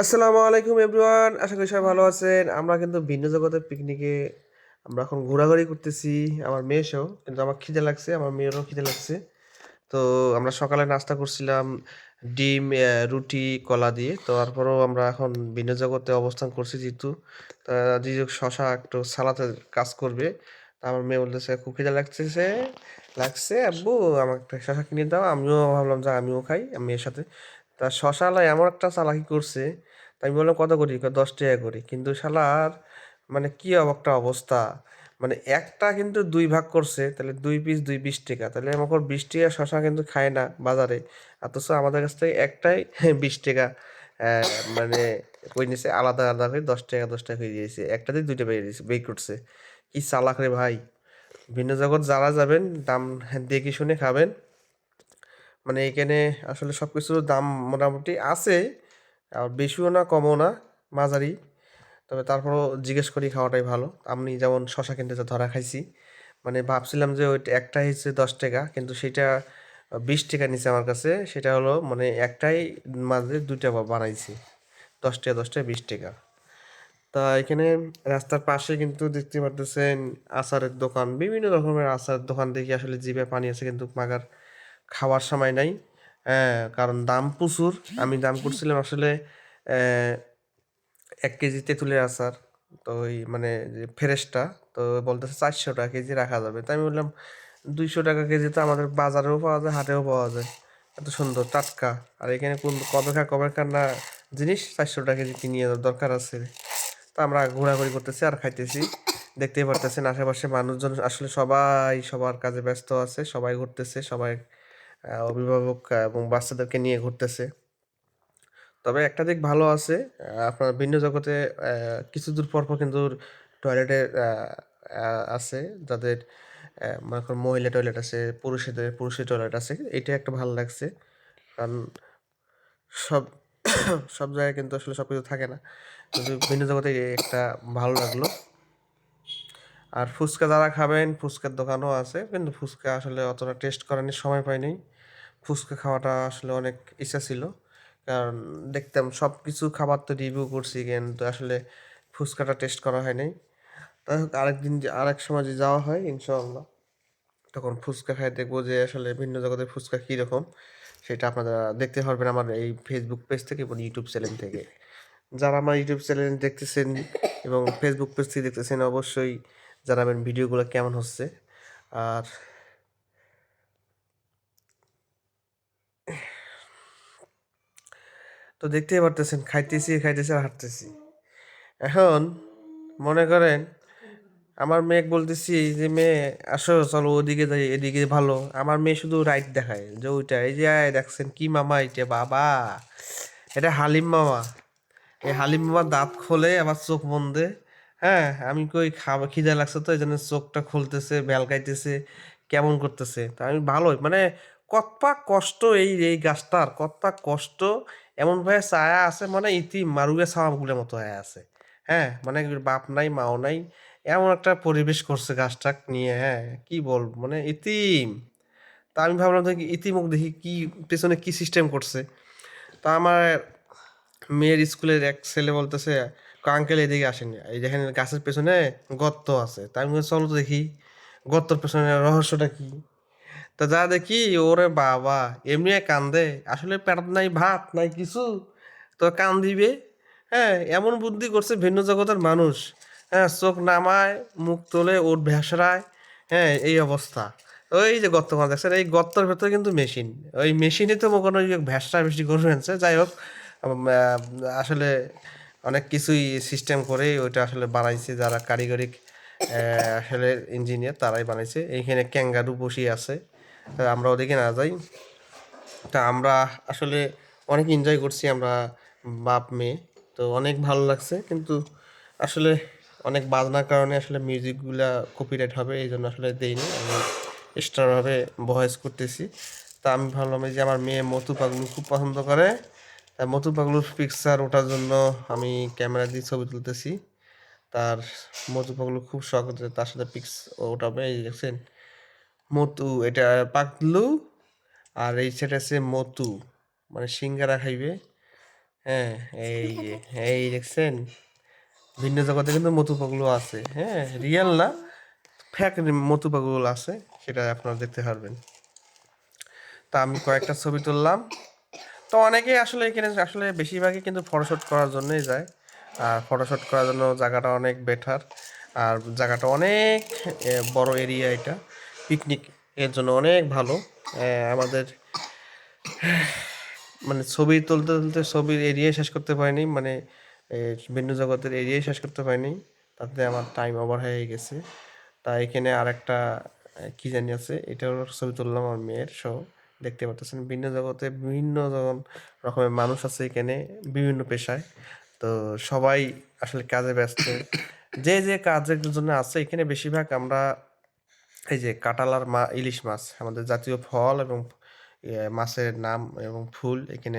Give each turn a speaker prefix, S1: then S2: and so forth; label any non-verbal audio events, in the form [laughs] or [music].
S1: আসসালামু আলাইকুম এভরিওয়ান, আশা করি সবাই ভালো আছেন। আমরা কিন্তু ভিন্ন জগতের পিকনিকে আমরা এখন ঘোরাঘুরি করতেছি আমার মেয়েসও কিন্তু আমার খিদে লাগছে, আমার মেয়েরও খিদে লাগছে। তো আমরা সকালে নাস্তা করছিলাম ডিম রুটি, কলা দিয়ে। তো তারপরেও আমরা এখন ভিন্ন জগতে অবস্থান করছি যেহেতু। যেহেতু শশা একটু সালাতে কাজ করবে। আমার মেয়ে বলতেছে, খুব খিদে লাগতেছে, লাগছে আব্বু, আমাকে শশা কিনে দাও। আমিও ভাবলাম, যে, আমিও খাই, মেয়ের সাথে। তা শশালা এমন একটা চালাকি করছে তাই আমি বললাম, কত করি? দশ টাকা করি। কিন্তু শালার মানে কি একটা অবস্থা। মানে একটা কিন্তু দুই ভাগ করছে, তাহলে দুই পিস দুই বিশ টাকা। তাহলে আমাকে বিশ টাকা শশা কিন্তু খায় না বাজারে। অথচ আমাদের কাছ থেকে একটাই [laughs] বিশ টাকা মানে কই নিছে, আলাদা আলাদা করে দশ টাকা দশ টাকা হয়ে দিয়েছে। একটাতে দুইটা বেরিয়ে দিয়েছে, বের করছে। কি চালাক রে ভাই। ভিন্ন জগৎ যারা যাবেন, দাম দেখে শুনে খাবেন। মানে এখানে আসলে সব কিছুর দাম মোটামুটি আছে, আর বেশিও না, কমও না, মাঝারি। তবে তারপরও জিজ্ঞেস করি খাওয়াটাই ভালো। আমি যেমন শশা কিনতে ধরা খাইছি মানে ভাবছিলাম যে ওইটা একটাই হচ্ছে দশ টাকা, কিন্তু সেটা বিশ টাকা নিছে আমার কাছে, সেটা হলো মানে একটাই মাঝে দুইটা বানাইছি, দশ টাকা দশ টাকা, বিশ টাকা। তা এখানে রাস্তার পাশে কিন্তু দেখতে পারতেছেন আচারের দোকান, বিভিন্ন রকমের আচারের দোকান দেখি আসলে জিভে পানি আছে কিন্তু মাগার খাওয়ার সময় নাই। হ্যাঁ কারণ দাম প্রচুর। আমি দাম করছিলাম আসলে এক কেজি তেঁতুলের আচার। তো ওই মানে যে তো বলতেছে চারশো টাকা কেজি রাখা যাবে। তাই আমি বললাম, দুইশো টাকা কেজি তো আমাদের বাজারেও পাওয়া যায়, হাটেও পাওয়া যায়। এত সুন্দর, টাটকা। আর এখানে কোন কবেকার কবেকার না জিনিস, চারশো টাকা কেজি কিনিয়ে দরকার আছে। তো আমরা ঘোরাঘুরি করতেছি আর খাইতেছি। দেখতেই পারতেছেন আশেপাশে মানুষজন, আসলে সবাই সবার কাজে ব্যস্ত আছে, সবাই ঘুরতেছে, সবাই অভিভাবক এবং বাচ্চাদেরকে নিয়ে ঘুরতেছে। তবে একটা দিক ভালো আছে আপনার ভিন্ন জগতে কিছু দূর পর পর কিন্তু টয়লেটের আছে। যাদের মনে করেন মহিলা টয়লেট আছে, পুরুষেদের, পুরুষের টয়লেট আছে, এটা একটা ভালো লাগছে। কারণ সব সব জায়গায় কিন্তু আসলে সব কিছু থাকে না। কিন্তু ভিন্ন জগতে একটা ভালো লাগল। আর ফুচকা যারা খাবেন, ফুচকার দোকানও আছে, কিন্তু ফুচকা আসলে অতটা টেস্ট করার সময় পাইনি। ফুচকা খাওয়াটা আসলে অনেক ইচ্ছা ছিল, কারণ দেখতাম সব কিছু খাবার তো রিভিউ করছি কিন্তু আসলে ফুচকাটা টেস্ট করা হয় নাই তাই হোক, আরেকদিন আরেক সময় যে যাওয়া হয়, ইনশাআল্লাহ, তখন ফুচকা খাই, দেখব যে আসলে ভিন্ন জগতের ফুচকা কীরকম, সেটা আপনারা দেখতে পারবেন আমার এই ফেসবুক পেজ থেকে এবং ইউটিউব চ্যানেল থেকে। যারা আমার ইউটিউব চ্যানেল দেখতেছেন এবং ফেসবুক পেজ থেকে দেখতেছেন, অবশ্যই জানাবেন ভিডিওগুলো কেমন হচ্ছে। আর তো দেখতেই পারতেছেন, খাইতেছি খাইতেছি আর হাঁটতেছি। এখন মনে করেন, আমার মেয়ে বলতেছি যে মেয়ে, আসো, চলো ওদিকে যাই, এদিকে ভালো। আমার মেয়ে শুধু রাইট দেখায়, যে ওইটা, এই যে দেখছেন কি মামা এটা, বাবা, এটা হালিম মামা। এই হালিম মামা দাঁত খোলে, আবার চোখ বন্ধে। হ্যাঁ আমি কই খাবার খিদে লাগছে তো এই জন্য চোখটা খুলতেছে বেলকাইতেছে কেমন করতেছে? তা আমি ভালোই মানে কত কষ্ট এই এই গাছটার কত কষ্ট, এমন ভাবে ছায়া আছে মানে ইতি মারুগে ছাওয়াগুলোর মতো হয়ে আছে। হ্যাঁ মানে বাপ নাই, মাও নাই, এমন একটা পরিবেশ করছে গাছটা নিয়ে হ্যাঁ কি বলব মানে ইতিম। তা আমি ভাবলাম যে ইতিমুখ দেখি কি, পেছনে কি সিস্টেম করছে। তা আমার মেয়ের স্কুলের এক ছেলে বলতেছে আঙ্কেল এদিকে আসেনি এই দেখেন গাছের পেছনে গর্ত আছে। তাই আমি চলো তো দেখি গর্তর পেছনে রহস্যটা কি? তা যা দেখি, ওরে বাবা, এমনি কান্দে। আসলে পেট নাই, ভাত নাই, কিছু। তো কান দিবে হ্যাঁ এমন বুদ্ধি করছে ভিন্ন জগতের মানুষ। হ্যাঁ চোখ নামায়, মুখ তোলে, ওর ভেসরায় হ্যাঁ এই অবস্থা। ওই যে গর্ত করা দেখছেন এই গর্তের ভেতরে কিন্তু মেশিন। ওই মেশিনে তো কোনো ভেসরা বেশি করে ফেলছে যাই হোক আসলে অনেক কিছুই সিস্টেম করে ওইটা আসলে বানাইছে, যারা কারিগরি আসলে ইঞ্জিনিয়ার তারাই বানাইছে। এইখানে ক্যাঙ্গারু বসিয়ে আছে আমরা ওদিকে না যাই। তা আমরা আসলে অনেক এনজয় করছি আমরা বাপ, মেয়ে, তো অনেক ভালো লাগছে। কিন্তু আসলে অনেক বাজনার কারণে আসলে মিউজিকগুলা কপিরাইট হবে, এই জন্য আসলে দেইনি। আমি এক্সট্রাভাবে ভয়েস করতেছি। তা আমি ভাবলাম যে আমার মেয়ে মতু পাগলু খুব পছন্দ করে মতু পাগলুর পিকচার ওঠার জন্য আমি ক্যামেরা দিয়ে ছবি তুলতেছি। তার মতু পাগলু খুব শখ তার সাথে পিক্স ওঠাবে, এই দেখছেন? মতু, এটা পাগলু আর এই সেটা আছে মতু মানে সিঙ্গারা খাইবে। হ্যাঁ এই যে, এই দেখছেন? ভিন্ন জগতে কিন্তু মধু পাগলু আছে হ্যাঁ রিয়েল না। ফ্যাক মধু পাগল আছে, সেটা আপনারা দেখতে পারবেন। তা আমি কয়েকটা ছবি তুললাম। তো অনেকেই আসলে এখানে আসলে বেশিরভাগই কিন্তু ফটোশ্যুট করার জন্যই যায়। আর ফটোশ্যুট করার জন্য জায়গাটা অনেক বেটার আর জায়গাটা অনেক বড় এরিয়া এটা। পিকনিক এর জন্য অনেক ভালো। আমাদের মানে ছবি তুলতে তুলতে ছবির এরিয়াই শেষ করতে পারিনি। মানে ভিন্ন জগতের এরিয়াই শেষ করতে পারিনি। তাতে আমার টাইম ওভার হয়ে গেছে। তা এখানে আর একটা কি জানি আছে? এটার ছবি তুললাম আমার মেয়ের সহ দেখতে পারতেছেন। ভিন্ন জগতে বিভিন্ন রকমের মানুষ আছে এখানে, বিভিন্ন পেশায়। তো সবাই আসলে কাজে ব্যস্ত। যে যে কাজের জন্য আছে, এখানে বেশিরভাগ আমরা এই যে কাটালার মা, ইলিশ মাছ, আমাদের জাতীয় ফল এবং মাছের নাম এবং ফুল এখানে